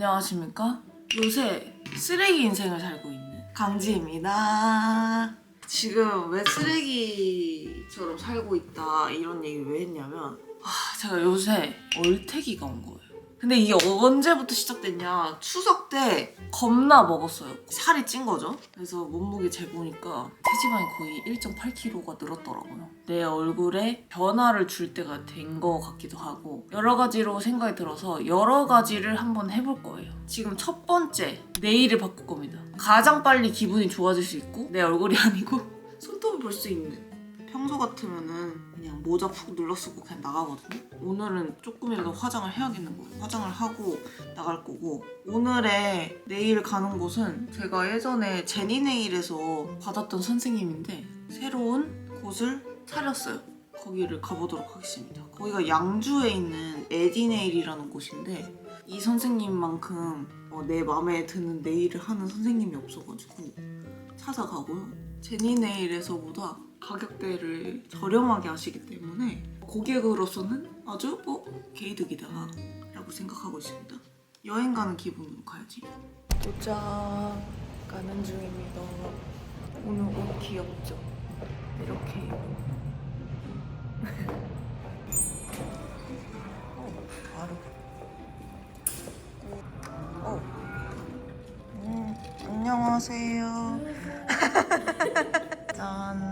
안녕하십니까? 요새 쓰레기 인생을 살고 있는 강지입니다. 지금 왜 쓰레기처럼 살고 있다 이런 얘기를 왜 했냐면 아, 제가 요새 얼태기가 온 거예요. 근데 이게 언제부터 시작됐냐? 추석 때 겁나 먹었어요. 살이 찐 거죠. 그래서 몸무게 재보니까 체지방이 거의 1.8kg가 늘었더라고요. 내 얼굴에 변화를 줄 때가 된 거 같기도 하고 여러 가지로 생각이 들어서 여러 가지를 한번 해볼 거예요. 지금 첫 번째 네일을 바꿀 겁니다. 가장 빨리 기분이 좋아질 수 있고 내 얼굴이 아니고 손톱을 볼 수 있는 평소 같으면은 그냥 모자 푹 눌러 쓰고 그냥 나가거든요. 오늘은 조금이라도 화장을 해야겠는 거예요. 화장을 하고 나갈 거고 오늘의 네일 가는 곳은 제가 예전에 제니 네일에서 받았던 선생님인데 새로운 곳을 차렸어요. 거기를 가보도록 하겠습니다. 거기가 양주에 있는 에디 네일이라는 곳인데 이 선생님만큼 어, 내 마음에 드는 네일을 하는 선생님이 없어가지고 찾아가고요. 제니 네일에서보다 가격대를 저렴하게 하시기 때문에 고객으로서는 아주 어 개이득이다 라고 생각하고 있습니다. 여행 가는 기분으로 가야지. 도착 가는 중입니다. 오늘 옷 귀엽죠? 이렇게 어, 바로. 어. 음, 안녕하세요. 짠.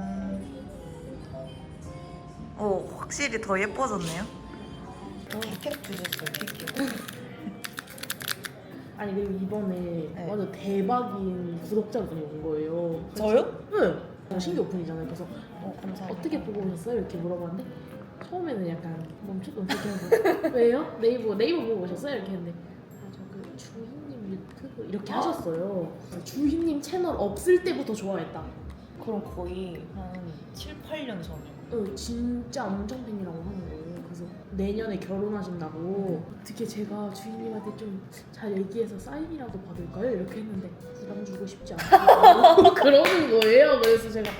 확실히 더 예뻐졌네요. 티켓 주셨어요, 티켓. 아니 그리고 이번에 네. 완전 대박인 구독자분이 온 거예요. 저요? 네. 신규 오픈이잖아요. 그래서 어, 감사합니다. 어떻게 보고 오셨어요? 이렇게 물어봤는데 처음에는 약간 멈칫 멈칫해서 왜요? 네이버 네이버 보고 오셨어요? 이렇게 했는데 아 저 그 주희님 유튜브 이렇게 하셨어요. 주희님 채널 없을 때부터 좋아했다. 그럼 거의 한 7, 8년 전이요. 어, 진짜 엄청 팬이라고 하는 거예요. 그래서 내년에 결혼하신다고 어떻게 제가 주인님한테 좀 잘 얘기해서 사인이라도 받을까요? 이렇게 했는데 부담 주고 싶지 않고 그러는 거예요. 그래서 제가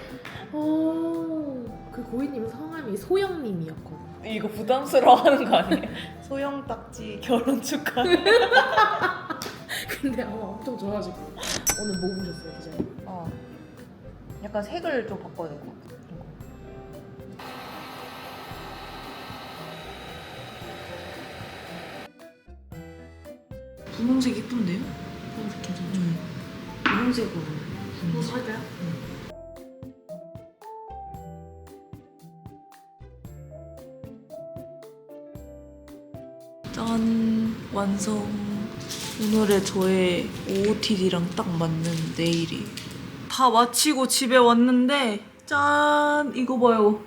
어, 그 고객님 성함이 소영님이었거든요. 이거 부담스러워하는 거 아니에요? 소영 딱지 결혼 축하. 근데 아마 엄청 좋아하시고 오늘 뭐 보셨어요, 디자인? 어. 약간 색을 좀 바꿔야 될 것 같아. 분홍색 이쁜데요? 분홍색 괜찮죠? 분홍색으로. 뭐 살까요? 짠 완성 오늘의 저의 OOTD랑 딱 맞는 네일이 다 마치고 집에 왔는데 짠 이거 봐요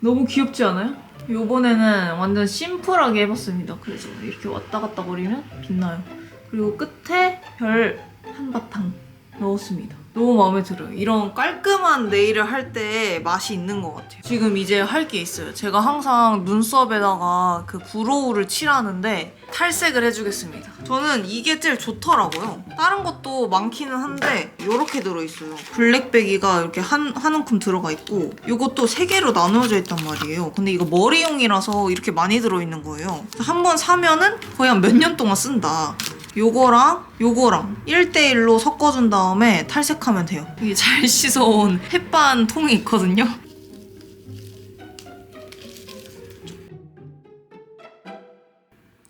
너무 귀엽지 않아요? 요번에는 완전 심플하게 해봤습니다 그래서 이렇게 왔다 갔다 거리면 빛나요 그리고 끝에 별 한 바탕 넣었습니다. 너무 마음에 들어요. 이런 깔끔한 네일을 할 때 맛이 있는 것 같아요. 지금 이제 할 게 있어요. 제가 항상 눈썹에다가 그 브로우를 칠하는데 탈색을 해주겠습니다. 저는 이게 제일 좋더라고요. 다른 것도 많기는 한데 이렇게 들어있어요. 블랙배기가 이렇게 한, 한 움큼 들어가 있고 이것도 세 개로 나누어져 있단 말이에요. 근데 이거 머리용이라서 이렇게 많이 들어있는 거예요. 한 번 사면은 거의 한 몇 년 동안 쓴다 요거랑 요거랑 1대1로 섞어준 다음에 탈색하면 돼요. 이게 잘 씻어온 햇반 통이 있거든요.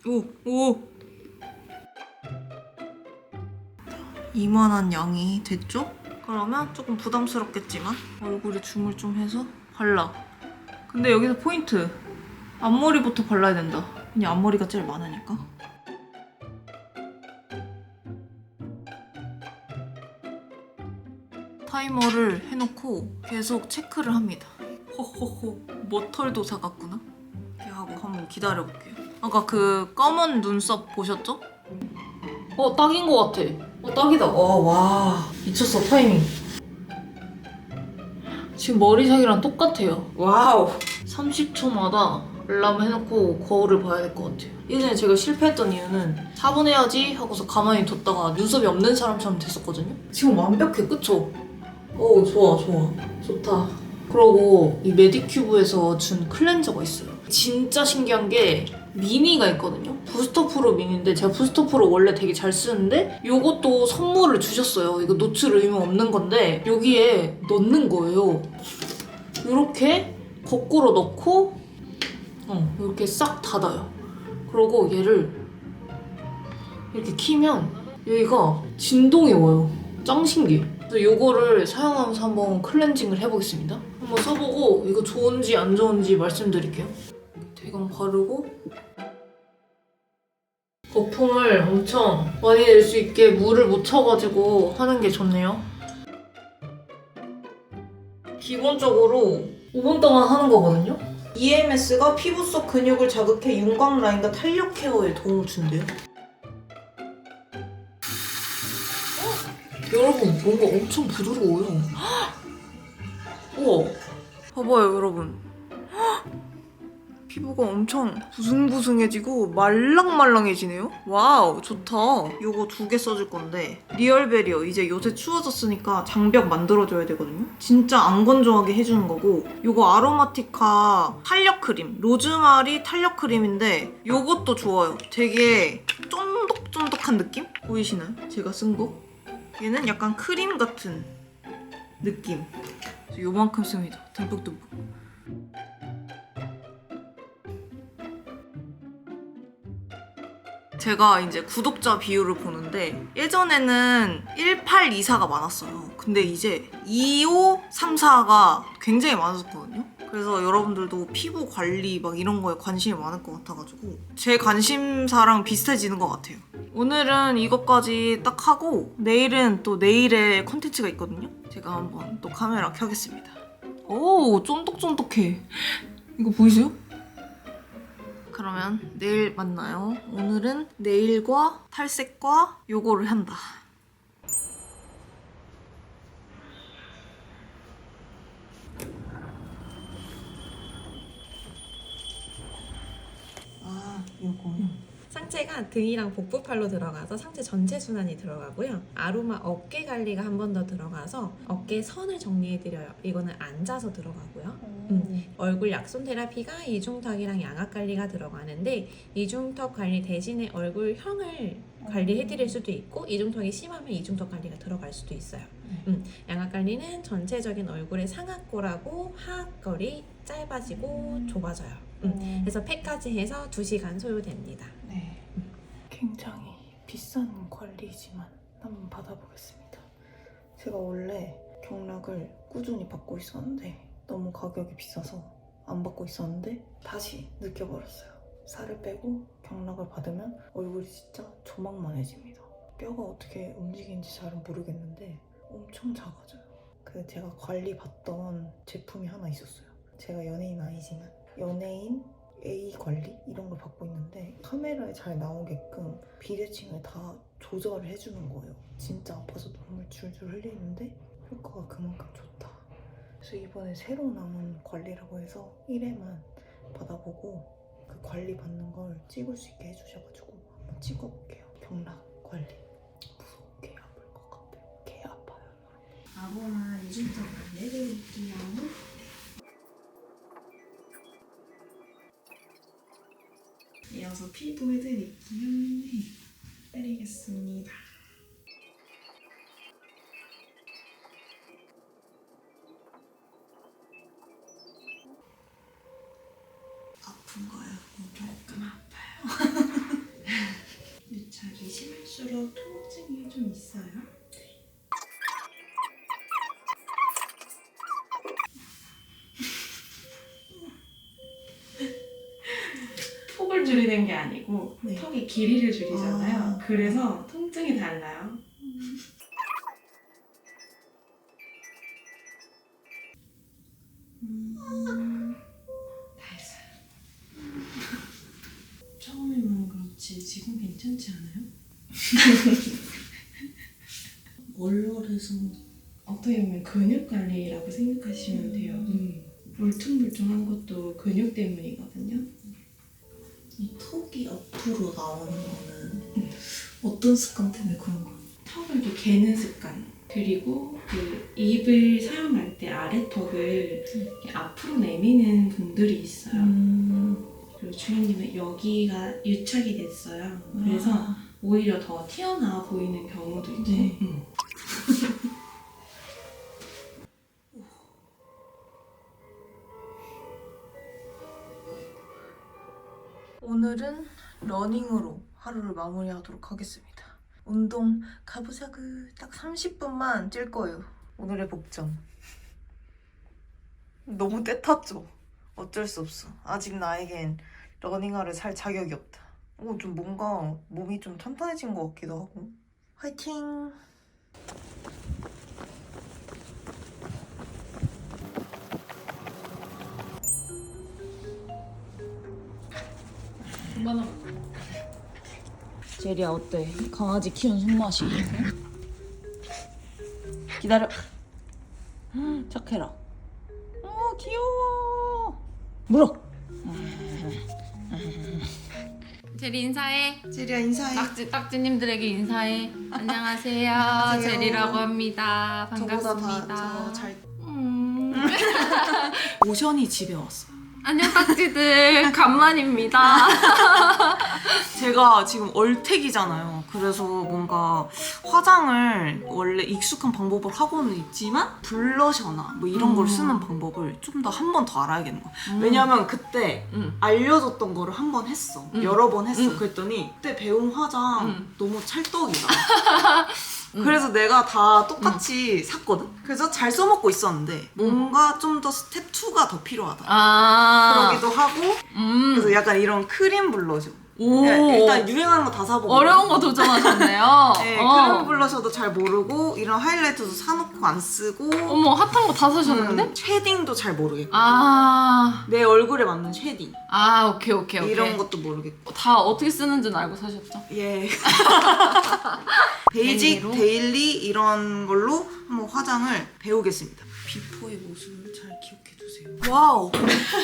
오, 오. 이만한 양이 됐죠? 그러면 조금 부담스럽겠지만 얼굴에 줌을 좀 해서 발라. 근데 여기서 포인트. 앞머리부터 발라야 된다. 그냥 앞머리가 제일 많으니까. 타이머를 해놓고 계속 체크를 합니다. 호호호, 머털도 사갔구나? 이렇게 하고 한번 기다려볼게요. 아까 그 검은 눈썹 보셨죠? 어, 딱인 것 같아. 어, 딱이다. 어, 와. 미쳤어, 타이밍. 지금 머리색이랑 똑같아요. 와우. 30초마다 알람 해놓고 거울을 봐야 될 것 같아요. 예전에 제가 실패했던 이유는 4분 해야지 하고서 가만히 뒀다가 눈썹이 없는 사람처럼 됐었거든요. 지금 완벽해, 그쵸? 오, 좋아, 좋아. 좋다. 그러고 이 메디큐브에서 준 클렌저가 있어요. 진짜 신기한 게 미니가 있거든요. 부스터 프로 미니인데 제가 부스터 프로 원래 되게 잘 쓰는데 이것도 선물을 주셨어요. 이거 노출 의무 없는 건데 여기에 넣는 거예요. 이렇게 거꾸로 넣고 어, 이렇게 싹 닫아요. 그리고 얘를 이렇게 키면 여기가 진동이 와요. 짱 신기해. 그래서 이거를 사용하면서 한번 클렌징을 해보겠습니다. 한번 써보고 이거 좋은지 안 좋은지 말씀드릴게요. 대강 바르고 거품을 엄청 많이 낼 수 있게 물을 묻혀가지고 하는 게 좋네요. 기본적으로 5분 동안 하는 거거든요. EMS가 피부 속 근육을 자극해 윤곽 라인과 탄력 케어에 도움을 준대요. 여러분 뭔가 엄청 부드러워요. 우와. 봐봐요 여러분. 피부가 엄청 부승부승해지고 말랑말랑해지네요. 와우 좋다. 이거 두 개 써줄 건데 리얼 베리어 이제 요새 추워졌으니까 장벽 만들어줘야 되거든요. 진짜 안 건조하게 해주는 거고 이거 아로마티카 탄력 크림 로즈마리 탄력 크림인데 이것도 좋아요. 되게 쫀득쫀득한 느낌 보이시나요? 제가 쓴 거. 얘는 약간 크림 같은 느낌. 요만큼 씁니다. 듬뿍듬뿍. 제가 이제 구독자 비율을 보는데 예전에는 1824가 많았어요. 근데 이제 2534가 굉장히 많았거든요. 그래서 여러분들도 피부 관리 막 이런 거에 관심이 많을 것 같아가지고 제 관심사랑 비슷해지는 것 같아요. 오늘은 이것까지 딱 하고 내일은 또 내일의 컨텐츠가 있거든요. 제가 한번 또 카메라 켜겠습니다. 오 쫀득쫀득해. 이거 보이세요? 그러면 내일 만나요. 오늘은 네일과 탈색과 요거를 한다. 아, 요거요? 상체가 등이랑 복부팔로 들어가서 상체 전체 순환이 들어가고요. 아로마 어깨 관리가 한 번 더 들어가서 어깨 선을 정리해드려요. 이거는 앉아서 들어가고요. 음. 얼굴 약손 테라피가 이중턱이랑 양악 관리가 들어가는데 이중턱 관리 대신에 얼굴형을 관리해드릴 수도 있고 이중턱이 심하면 이중턱 관리가 들어갈 수도 있어요. 음. 양악 관리는 전체적인 얼굴의 상악골하고 하악골이 짧아지고 좁아져요. 음. 그래서 팩까지 해서 2시간 소요됩니다. 네. 굉장히 비싼 관리지만 한번 받아보겠습니다. 제가 원래 경락을 꾸준히 받고 있었는데 너무 가격이 비싸서 안 받고 있었는데 다시 느껴버렸어요. 살을 빼고 경락을 받으면 얼굴이 진짜 조망만해집니다. 뼈가 어떻게 움직이는지 잘은 모르겠는데 엄청 작아져요. 그 제가 관리 받던 제품이 하나 있었어요. 제가 연예인 아니지만 연예인 A 관리 이런 걸 받고 있는데 카메라에 잘 나오게끔 비대칭을 다 조절을 해주는 거예요. 진짜 아파서 눈물 줄줄 흘리는데 효과가 그만큼 좋다. 그래서 이번에 새로 나온 관리라고 해서 1회만 받아보고 그 관리 받는 걸 찍을 수 있게 해주셔가지고 한번 찍어볼게요. 경락 관리. 아로마 이중턱 내려올게요. 이어서 피부 해드릴게요. 네. 때리겠습니다. 줄이는 게 아니고 네. 턱의 길이를 줄이잖아요. 아. 그래서 통증이 달라요. 다 했어요. 처음이면 그렇지 지금 괜찮지 않아요? 월월에서 어떻게 보면 근육 관리라고 생각하시면 돼요. 음. 울퉁불퉁한 것도 근육 때문이거든요. 이 턱이 앞으로 나오는 거는 어떤 습관 때문에 그런 거예요? 턱을 이렇게 개는 습관. 그리고 그 입을 사용할 때 아래턱을 앞으로 내미는 분들이 있어요. 음, 그리고 주인님은 여기가 유착이 됐어요. 그래서 아. 오히려 더 튀어나와 보이는 경우도. 네. 음. 오늘은 러닝으로 하루를 마무리하도록 하겠습니다. 운동 가보자구 딱 30분만 뛸 거예요. 오늘의 복점. 너무 떼탔죠? 어쩔 수 없어. 아직 나에겐 러닝화를 살 자격이 없다. 어, 좀 뭔가 몸이 좀 탄탄해진 것 같기도 하고. 화이팅! 제리야 어때? 강아지 키운 손맛이 기다려 음, 착해라 어 귀여워 물어 제리 인사해. 제리야 인사해. 딱지 딱지님들에게 인사해. 안녕하세요. 안녕하세요. 제리라고 합니다. 반갑습니다. 저보다 다 저잘 음. 오션이 집에 왔어 안녕 딱지들 간만입니다. 제가 지금 얼택이잖아요 그래서 뭔가 화장을 원래 익숙한 방법을 하고는 있지만 블러셔나 뭐 이런 걸 쓰는 방법을 좀 더 한 번 더 알아야겠는 거야 왜냐면 그때 음. 알려줬던 거를 한 번 했어. 음. 여러 번 했어. 음. 그랬더니 그때 배운 화장 음. 너무 찰떡이다. 음. 그래서 내가 다 똑같이 샀거든. 그래서 잘 써먹고 있었는데 뭔가 좀 더 스텝 2가 더 필요하다. 아. 그러기도 하고 음. 그래서 약간 이런 크림 블러셔. 오. 그러니까 일단 유행하는 거 다 사보고 어려운 거 도전하셨네요. 네, 어. 크림 블러셔도 잘 모르고 이런 하이라이터도 사놓고 안 쓰고 어머 핫한 거 다 사셨는데? 음, 쉐딩도 잘 모르겠고 아. 내 얼굴에 맞는 쉐딩 아 오케이 오케이 오케이. 이런 것도 모르겠고 다 어떻게 쓰는지는 알고 사셨죠? 예. 베이직, 데일리로? 데일리 이런 걸로 한번 화장을 배우겠습니다. 비포의 모습을 잘 기억해 두세요. 와우.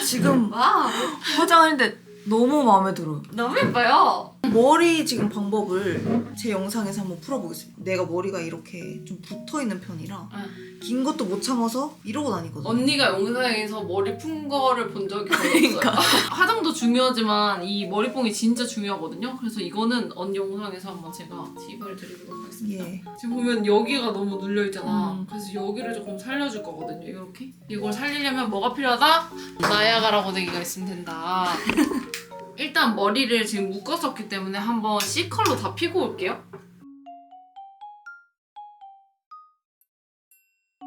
지금 와우. 화장했는데 너무 마음에 들어요. 너무 예뻐요. 머리 지금 방법을 제 영상에서 한번 풀어보겠습니다. 내가 머리가 이렇게 좀 붙어 있는 편이라 응. 긴 것도 못 참아서 이러고 다니거든요. 언니가 영상에서 머리 푼 거를 본 적이 거의 그러니까. 없어요. 화장도 중요하지만 이 머리뽕이 진짜 중요하거든요. 그래서 이거는 언니 영상에서 한번 제가 팁을 드리도록 하겠습니다. 예. 지금 보면 여기가 너무 눌려 있잖아. 음. 그래서 여기를 조금 살려줄 거거든요. 이렇게. 이걸 살리려면 뭐가 필요하다? 나야가라 고데기가 있으면 된다. 일단 머리를 지금 묶었었기 때문에 한번 C 컬러 다 피고 올게요.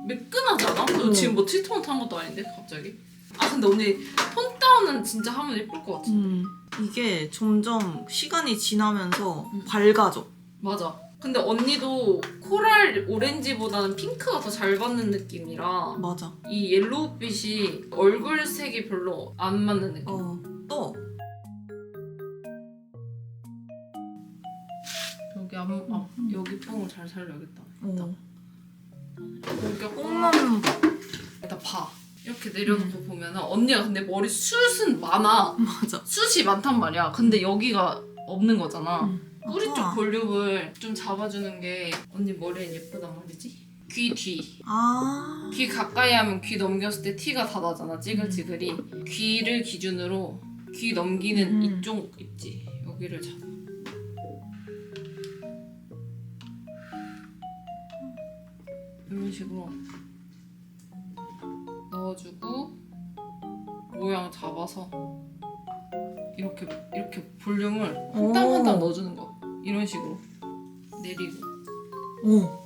매끈하지 않아? 너 어. 지금 뭐 트리트먼트 한 것도 아닌데 갑자기? 아 근데 언니 톤 다운은 진짜 하면 예쁠 것 같아. 음, 이게 점점 시간이 지나면서 음. 밝아져. 맞아. 근데 언니도 코랄 오렌지보다는 핑크가 더 잘 받는 느낌이라 맞아. 이 옐로우빛이 얼굴 색이 별로 안 맞는 느낌. 어, 또 여기 앞, 앞 여기 뽕을 잘 살려야겠다. 어. 여기가 뽕뽕 나는 거. 일단 봐. 이렇게 내려놓고 보면은 언니가 근데 머리 숱은 많아. 맞아. 숱이 많단 말이야. 근데 여기가 없는 거잖아. 음. 뿌리 쪽 아하. 볼륨을 좀 잡아주는 게 언니 머리엔 예쁘단 말이지. 귀 뒤. 아. 귀 가까이 하면 귀 넘겼을 때 티가 다 나잖아. 찌글찌글이. 귀를 기준으로 귀 넘기는 음. 이쪽 있지. 여기를 잡아. 식으로 넣어주고 모양 잡아서 이렇게 이렇게 볼륨을 한 땀 한땀 오. 넣어주는 거. 이런 식으로 내리고. 오.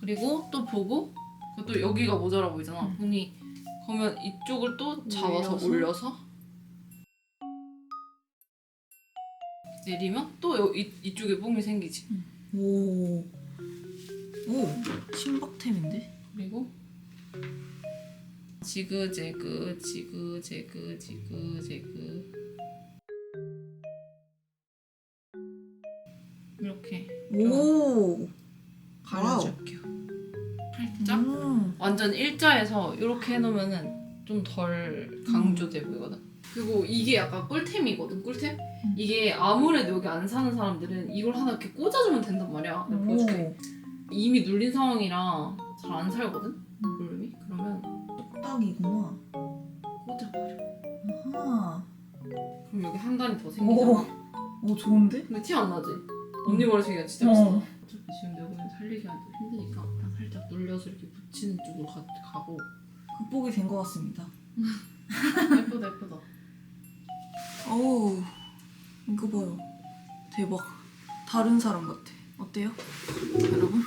그리고 또 보고 또 여기가 모자라 보이잖아. 음. 보니 그러면 이쪽을 또 잡아서 올려서? 올려서 내리면 또 여, 이, 이쪽에 뽕이 생기지. 오. 오. 신박템인데? 그리고 지그재그 지그재그 지그재그 이렇게 오. 가려줄게요. 살짝 음. 완전 일자에서 이렇게 해놓으면은 좀 덜 강조돼 보이거든. 그리고 이게 약간 꿀템이거든, 꿀템? 이게 아무래도 여기 안 사는 사람들은 이걸 하나 이렇게 꽂아주면 된단 말이야. 내가 보여줄게. 이미 눌린 상황이라 잘 안 살거든, 볼륨이? 그러면 딱이구나. 꽂아 버려. 아하. 그럼 여기 한 단이 더 생기잖아. 오, 오 좋은데? 근데 티 안 나지? 언니 머리색이 진짜 비슷해. 어. 어차피 지금 여기는 살리기가 좀 힘드니까 그냥 살짝 눌려서 이렇게 붙이는 쪽으로 가, 가고 극복이 된 것 같습니다. 예쁘다 예쁘다. 어우 이거 봐요. 대박. 다른 사람 같아. 어때요? 여러분?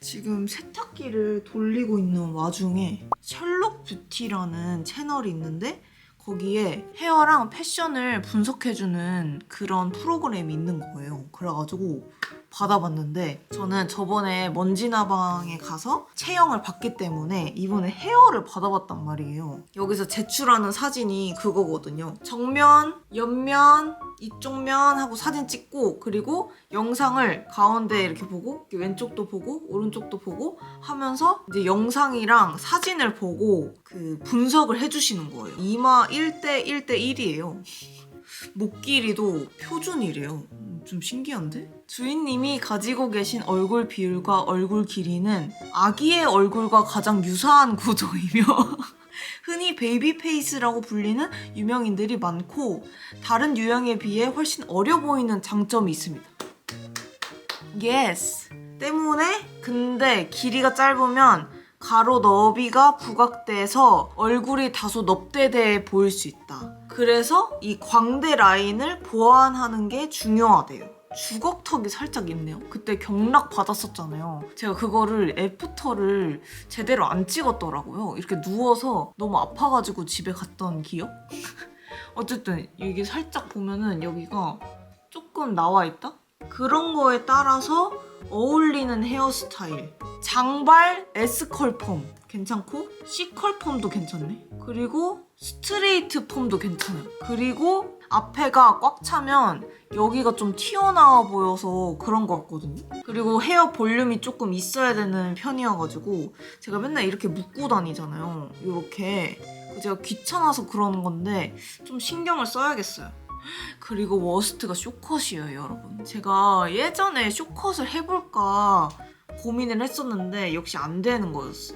지금 세탁기를 돌리고 있는 와중에 셜록 뷰티라는 채널이 있는데 거기에 헤어랑 패션을 분석해주는 그런 프로그램이 있는 거예요. 그래가지고 받아봤는데 저는 저번에 먼지나방에 가서 체형을 봤기 때문에 이번에 헤어를 받아봤단 말이에요. 여기서 제출하는 사진이 그거거든요. 정면, 옆면, 이쪽 면 하고 사진 찍고 그리고 영상을 가운데 이렇게 보고 이렇게 왼쪽도 보고 오른쪽도 보고 하면서 이제 영상이랑 사진을 보고 그 분석을 해주시는 거예요. 이마 1대 1대 1이에요. 목 길이도 표준이래요. 음, 좀 신기한데? 주인님이 가지고 계신 얼굴 비율과 얼굴 길이는 아기의 얼굴과 가장 유사한 구조이며 흔히 베이비 페이스라고 불리는 유명인들이 많고 다른 유형에 비해 훨씬 어려 보이는 장점이 있습니다. 예스. 때문에 근데 길이가 짧으면 가로 너비가 부각돼서 얼굴이 다소 넙대대해 보일 수 있다. 그래서 이 광대 라인을 보완하는 게 중요하대요. 주걱턱이 살짝 있네요. 그때 경락 받았었잖아요. 제가 그거를 애프터를 제대로 안 찍었더라고요. 이렇게 누워서 너무 아파가지고 집에 갔던 기억? 어쨌든 이게 살짝 보면은 여기가 조금 나와 있다? 그런 거에 따라서 어울리는 헤어스타일. 장발 S컬 펌 괜찮고 C컬 펌도 괜찮네. 그리고 스트레이트 펌도 괜찮아요. 그리고 앞에가 꽉 차면 여기가 좀 튀어나와 보여서 그런 것 같거든요. 그리고 헤어 볼륨이 조금 있어야 되는 편이어가지고 제가 맨날 이렇게 묶고 다니잖아요. 이렇게. 제가 귀찮아서 그러는 건데 좀 신경을 써야겠어요. 그리고 워스트가 쇼컷이에요, 여러분. 제가 예전에 쇼컷을 해볼까 고민을 했었는데 역시 안 되는 거였어.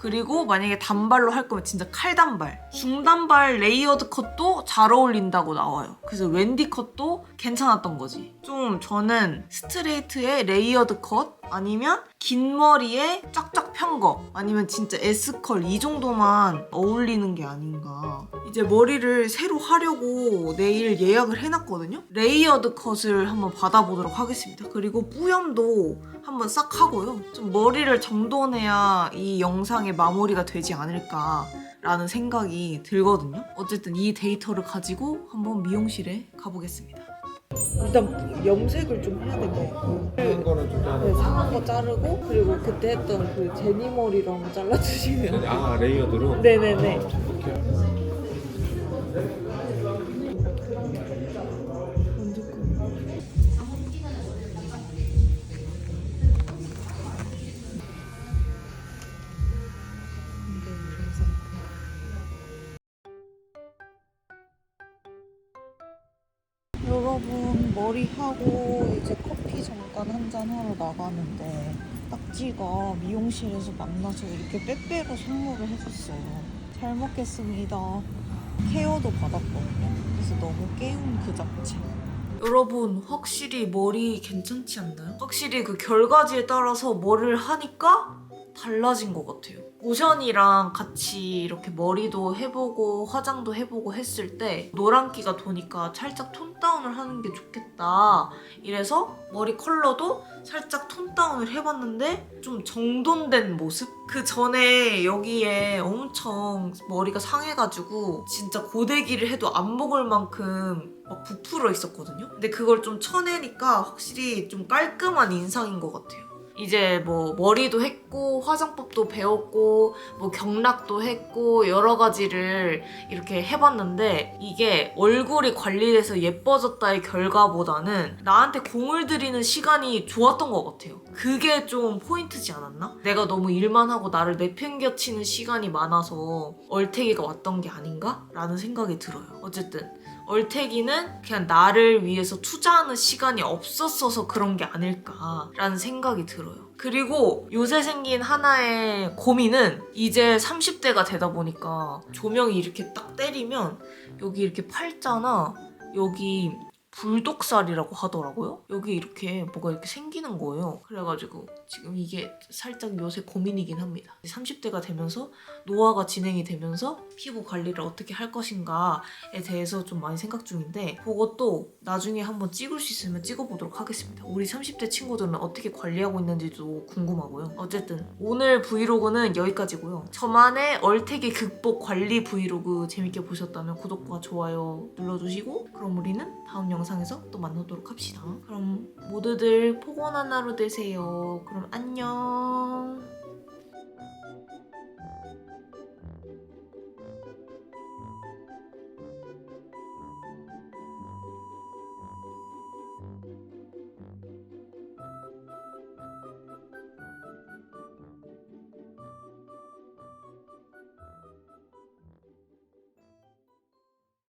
그리고 만약에 단발로 할 거면 진짜 칼단발. 중단발 레이어드 컷도 잘 어울린다고 나와요. 그래서 웬디 컷도 괜찮았던 거지. 좀 저는 스트레이트의 레이어드 컷 아니면 긴 머리에 쫙쫙 편 거. 아니면 진짜 S컬 이 정도만 어울리는 게 아닌가. 이제 머리를 새로 하려고 내일 예약을 해놨거든요. 레이어드 컷을 한번 받아보도록 하겠습니다. 그리고 뿌염도 한번 싹 하고요. 좀 머리를 정돈해야 이 영상의 마무리가 되지 않을까 라는 생각이 들거든요. 어쨌든 이 데이터를 가지고 한번 미용실에 가보겠습니다. 일단 염색을 좀 해야 될 것 같고. 하는 거는 좀 네, 상한 거 자르고 그리고 그때 했던 그 제니 머리랑 잘라주시면. 아 레이어드로? 네네네. 여러분 머리하고 이제 커피 잠깐 한잔 하러 나가는데 딱지가 미용실에서 만나서 이렇게 빼빼로 선물을 해줬어요. 잘 먹겠습니다. 케어도 받았거든요. 그래서 너무 깨운 그 자체. 여러분 확실히 머리 괜찮지 않나요? 확실히 그 결과지에 따라서 뭐를 하니까 달라진 것 같아요. 오션이랑 같이 이렇게 머리도 해보고 화장도 해보고 했을 때 노란기가 도니까 살짝 톤 다운을 하는 게 좋겠다. 이래서 머리 컬러도 살짝 톤 다운을 해봤는데 좀 정돈된 모습? 그 전에 여기에 엄청 머리가 상해가지고 진짜 고데기를 해도 안 먹을 만큼 막 부풀어 있었거든요. 근데 그걸 좀 쳐내니까 확실히 좀 깔끔한 인상인 것 같아요. 이제 뭐 머리도 했고 화장법도 배웠고 뭐 경락도 했고 여러 가지를 이렇게 해봤는데 이게 얼굴이 관리돼서 예뻐졌다의 결과보다는 나한테 공을 들이는 시간이 좋았던 것 같아요. 그게 좀 포인트지 않았나? 내가 너무 일만 하고 나를 내팽겨치는 시간이 많아서 얼태기가 왔던 게 아닌가? 라는 생각이 들어요. 어쨌든 얼태기는 그냥 나를 위해서 투자하는 시간이 없었어서 그런 게 아닐까라는 생각이 들어요. 그리고 요새 생긴 하나의 고민은 이제 30대가 되다 보니까 조명이 이렇게 딱 때리면 여기 이렇게 팔자나 여기 불독살이라고 하더라고요. 여기 이렇게 뭐가 이렇게 생기는 거예요. 그래가지고 지금 이게 살짝 요새 고민이긴 합니다. 30대가 되면서 노화가 진행이 되면서 피부 관리를 어떻게 할 것인가에 대해서 좀 많이 생각 중인데 그것도 나중에 한번 찍을 수 있으면 찍어보도록 하겠습니다. 우리 30대 친구들은 어떻게 관리하고 있는지도 궁금하고요. 어쨌든 오늘 브이로그는 여기까지고요. 저만의 얼태기 극복 관리 브이로그 재밌게 보셨다면 구독과 좋아요 눌러주시고 그럼 우리는 다음 영상 에서 또 만나도록 합시다. 그럼 모두들 포근한 하루 되세요. 그럼 안녕.